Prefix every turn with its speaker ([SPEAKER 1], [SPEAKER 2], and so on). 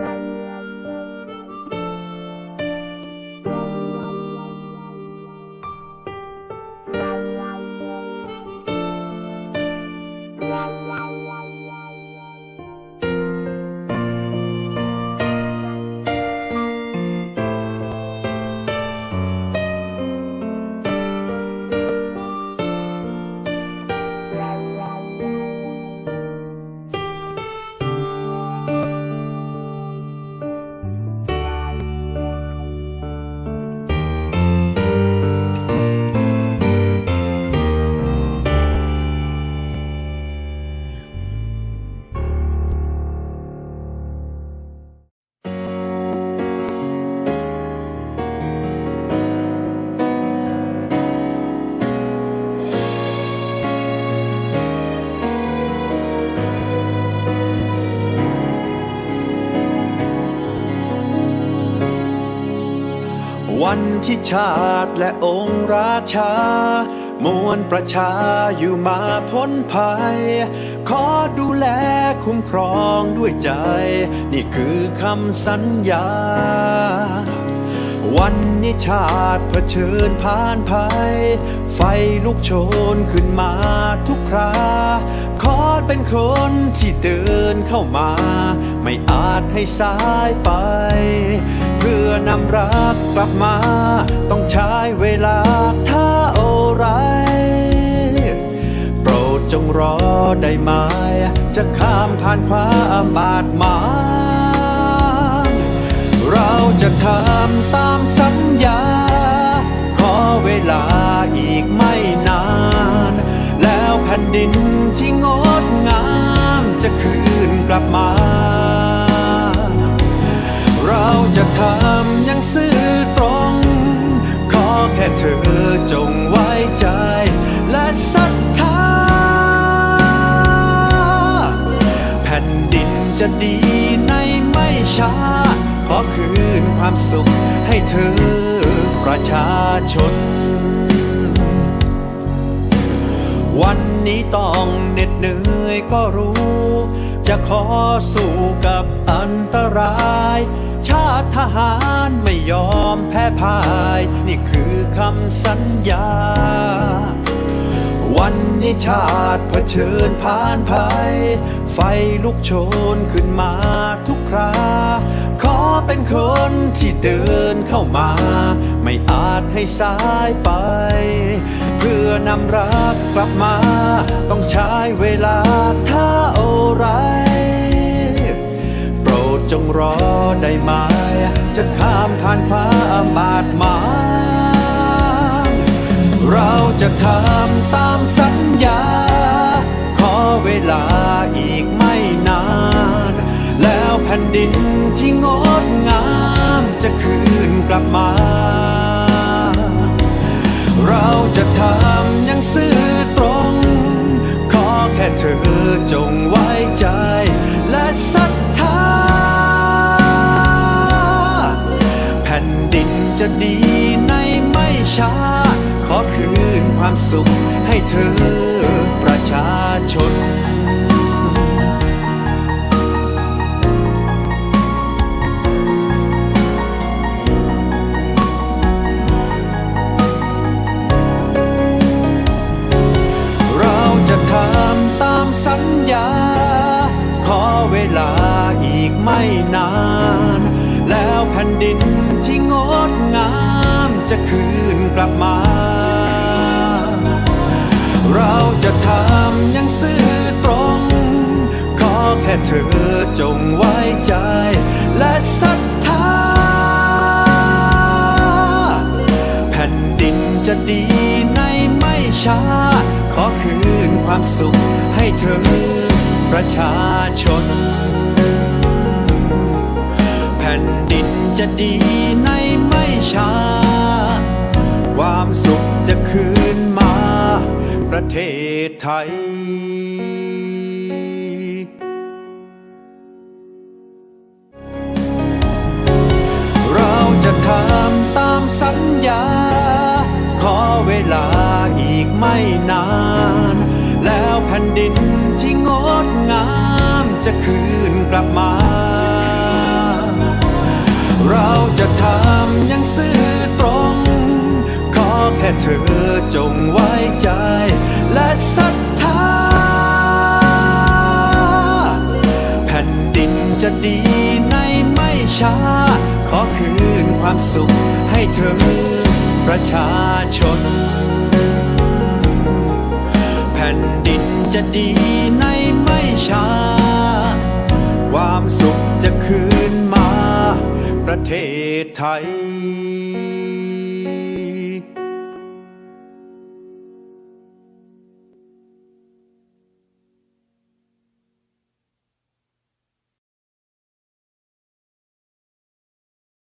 [SPEAKER 1] thank you วันที่ชาติและองค์ราชามวลประชาอยู่มาพ้นภัย ขอดูแลคุ้มครองด้วยใจ นี่คือคำสัญญา วันนี้ชาติเผชิญผ่านภัย ไฟลุกโชนขึ้นมาทุกคราขอเป็นคนที่เดินเข้ามา ไม่อาจให้สายไป เพื่อนำรักกลับมา ต้องใช้เวลาถ้าอไร โปรดจงรอได้ไหมจะข้ามผ่านความบาดหมาง ทำตามสัญญา ขอเวลาอีกไม่นาน แล้วแผ่นดินที่งดงามจะคืนกลับมา เราจะทำอย่างซื่อตรง ขอแค่เธอจงไว้ใจ และศรัทธา แผ่นดินจะดีในไม่ช้า ขอคืนความสุขให้เธอประชาชน วันนี้ต้องเหน็ดเหนื่อยก็รู้ จะขอสู้กับอันตราย ชาติทหารไม่ยอมแพ้พ่าย นี่คือคำสัญญา วันนี้ชาติเผชิญผ่านภัย ไฟลุกโชนขึ้นมาทุกครา ขอเป็นคนที่เดินเข้ามา ไม่อาจให้สายไป เพื่อนำรักกลับมา ต้องใช้เวลาเท่าไร โปรดจงรอได้ไหม จะข้ามผ่านความบาดหมางเราจะทำตามสัญญา ขอเวลาอีกไม่นาน แล้วแผ่นดินที่งดงามจะคืนกลับมา เราจะทำอย่างซื่อตรง ขอแค่เธอจงไว้ใจ และศรัทธา แผ่นดินจะดีในไม่ช้า ขอคืน ความสุขให้เธอประชาชน เราจะทำตามสัญญา ขอเวลาอีกไม่นาน แล้วแผ่นดินที่งดงามจะคืนกลับมาเรา ชาขอคืนความสุขให้เธอประชาชน แผ่นดินจะดีในไม่ช้า ความสุขจะคืนมา ประเทศไทย ไม่นาน แล้วแผ่นดินที่งดงามจะคืนกลับมา เราจะทำอย่างซื่อตรง ขอแค่เธอจงไว้ใจ และศรัทธา แผ่นดินจะดีในไม่ช้า ขอคืนความสุขให้เธอประชาชน จะดีในไม่ช้า ความสุขจะคืนมา ประเทศไทย